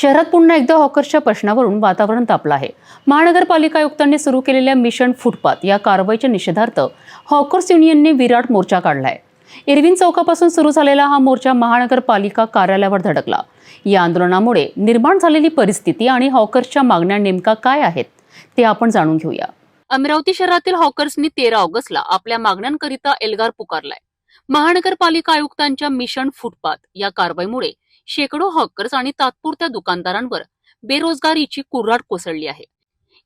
शहरात पुन्हा एकदा हॉकर्सच्या प्रश्नावरून वातावरण तापलं आहे. महानगरपालिका आयुक्तांनी सुरू केलेल्या मिशन फुटपाथ या कारवाईच्या निषेधार्थ हॉकर्स युनियनने विराट मोर्चा काढलाय. इरविन चौकापासून सुरू झालेला हा मोर्चा महानगरपालिका कार्यालयावर धडकला. या आंदोलनामुळे निर्माण झालेली परिस्थिती आणि हॉकर्सच्या मागण्या नेमका काय आहेत ते आपण जाणून घेऊया. अमरावती शहरातील हॉकर्सनी तेरा ऑगस्टला आपल्या मागण्यांकरिता एल्गार पुकारलाय. महानगरपालिका आयुक्तांच्या मिशन फुटपाथ या कारवाईमुळे शेकडो हॉकर्स आणि तात्पुरत्या दुकानदारांवर बेरोजगारीची कुऱ्हाड कोसळली आहे.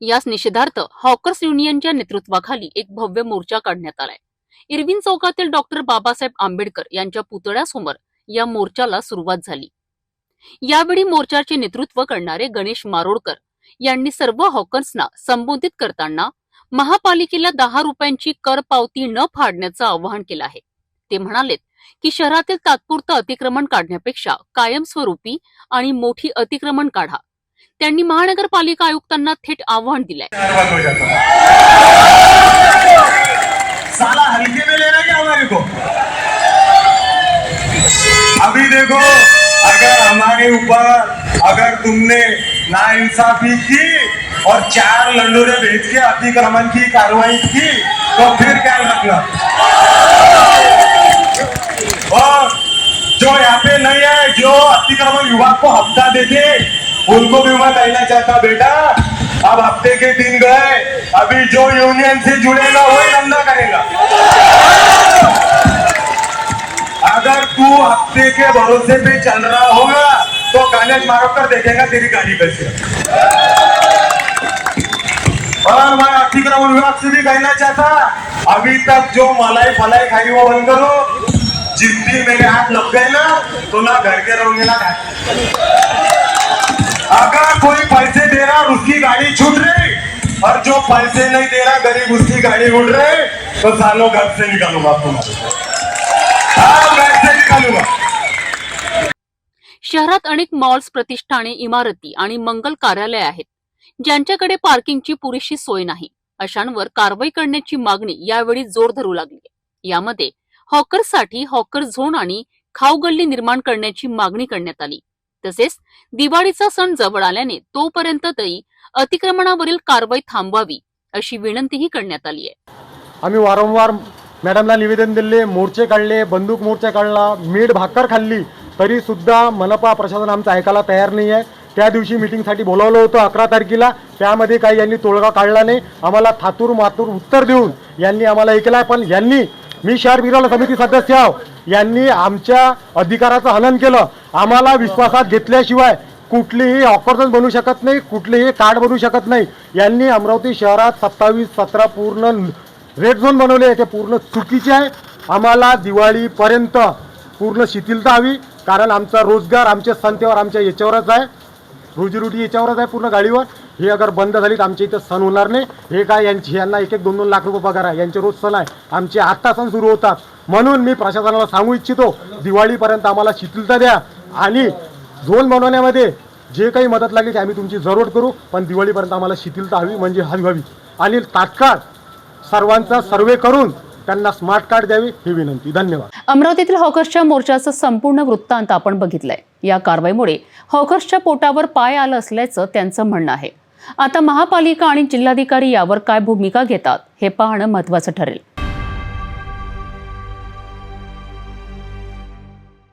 याच निषेधार्थ हॉकर्स युनियनच्या नेतृत्वाखाली एक भव्य मोर्चा काढण्यात आलाय. इरविन चौकातील डॉक्टर बाबासाहेब आंबेडकर यांच्या पुतळ्यासमोर या मोर्चाला सुरुवात झाली. यावेळी मोर्चाचे नेतृत्व करणारे गणेश मारोडकर यांनी सर्व हॉकर्सना संबोधित करताना महापालिकेला दहा रुपयांची कर पावती न फाडण्याचं आवाहन केलं आहे. ते म्हणालेत की शहरातील तात्पुरतं अतिक्रमण काढण्यापेक्षा कायमस्वरूपी आणि मोठी अतिक्रमण काढा. त्यांनी महानगरपालिका आयुक्तांना थेट आव्हान दिलंय. अभी देखो अगर हमारे ऊपर अगर तुमने ना इंसाफी की और चार लंडोरे भेज के अतिक्रमण की कार्रवाई की तो फिर क्या रखना जो यहाँ पे नहीं है, जो अतिक्रमण विभाग को हफ़्ता देके उनको भी मैं कहना चाहता बेटा। अब हफ़्ते के दिन गए, अभी जो यूनियन से जुड़ेगा, वही धंधा करेगा। अगर तू हफ़्ते के भरोसे पे चल रहा होगा तो गणेश मारोकर देखेगा तेरी गाड़ी कैसे और मैं अतिक्रमण विभाग से भी कहना चाहता, अभी तक जो मलाई फलाई खाई वो बंद करो। जिस मेरे हाथ लग गए ना तो ना घर के रहोगे ना अगर कोई पैसे दे रहा और उसकी गाड़ी छूट रही और जो पैसे नहीं दे रहा गरीब उसकी गाड़ी उड़ रहे तो सालों घर से निकालूंगा तुम्हारे घर से निकालूंगा। शहरात अनेक मॉल्स प्रतिष्ठाने इमारती आणि मंगल कार्यालय आहेत ज्यांच्याकडे पार्किंगची पुरेशी सोय नाही. अशांवर कारवाई करण्याची मागणी यावेळी जोर धरू लागली यामध्ये हॉकर्ससाठी हॉकर झोन आणि खाऊगल्ली निर्माण करण्याची मागणी करण्यात आली. तसेच दिवाळीचा सण जवळ आल्याने तोपर्यंत तरी अतिक्रमणावरील कारवाई थांबवावी अशी विनंतीही करण्यात आली आहे. आम्ही वारंवार मॅडमला निवेदन दिले मोर्चे काढले बंदूक मोर्चा काढला मीठ भाकर खाल्ली तरी सुद्धा मनपा प्रशासन आमचं ऐकायला तयार नाही आहे. त्या दिवशी मिटिंगसाठी बोलावलं होतं अकरा तारखेला. त्यामध्ये काही यांनी तोडगा काढला नाही. आम्हाला थातूर मातूर उत्तर देऊन यांनी आम्हाला ऐकलं आहे पण यांनी मी शहर विरोध समिती सदस्य आहो. यांनी आमच्या अधिकाराचं हनन केलं. आम्हाला विश्वासात घेतल्याशिवाय कुठलीही ऑकर्जन बनू शकत नाही कुठलीही कार्ड बनू शकत नाही. यांनी अमरावती शहरात सत्तावीस सतरा पूर्ण रेड झोन बनवले. आहे ते पूर्ण चुकीचे आहे. आम्हाला दिवाळीपर्यंत पूर्ण शिथिलता हवी कारण आमचा रोजगार आमच्या संतेवर आमच्या याच्यावरच आहे. रोजीरोटी याच्यावरच आहे पूर्ण गाडीवर. हे अगर बंद झाली तर आमच्या इथं सण होणार नाही. हे काय यांची यांना एक एक दोन दोन लाख रुपये पगार आहे. यांचे रोज सण आहे. आमचे आत्ता सण सुरू होतात. म्हणून मी प्रशासनाला सांगू इच्छितो दिवाळीपर्यंत आम्हाला शिथिलता द्या. आणि झोन बनवण्यामध्ये जे काही मदत लागली ते आम्ही तुमची जरूर करू पण दिवाळीपर्यंत आम्हाला शिथिलता हवी म्हणजे हवी हवी. आणि तात्काळ सर्वांचा सर्वे करून त्यांना स्मार्ट कार्ड द्यावी ही विनंती. धन्यवाद. अमरावतीतील हॉकर्सच्या मोर्चाचं संपूर्ण वृत्तांत आपण बघितलंय. या कारवाईमुळे हॉकर्सच्या पोटावर पाय आलं असल्याचं त्यांचं म्हणणं आहे. आता महापालिका आणि जिल्हाधिकारी यावर काय भूमिका घेतात हे पाहणं महत्त्वाचं ठरेल.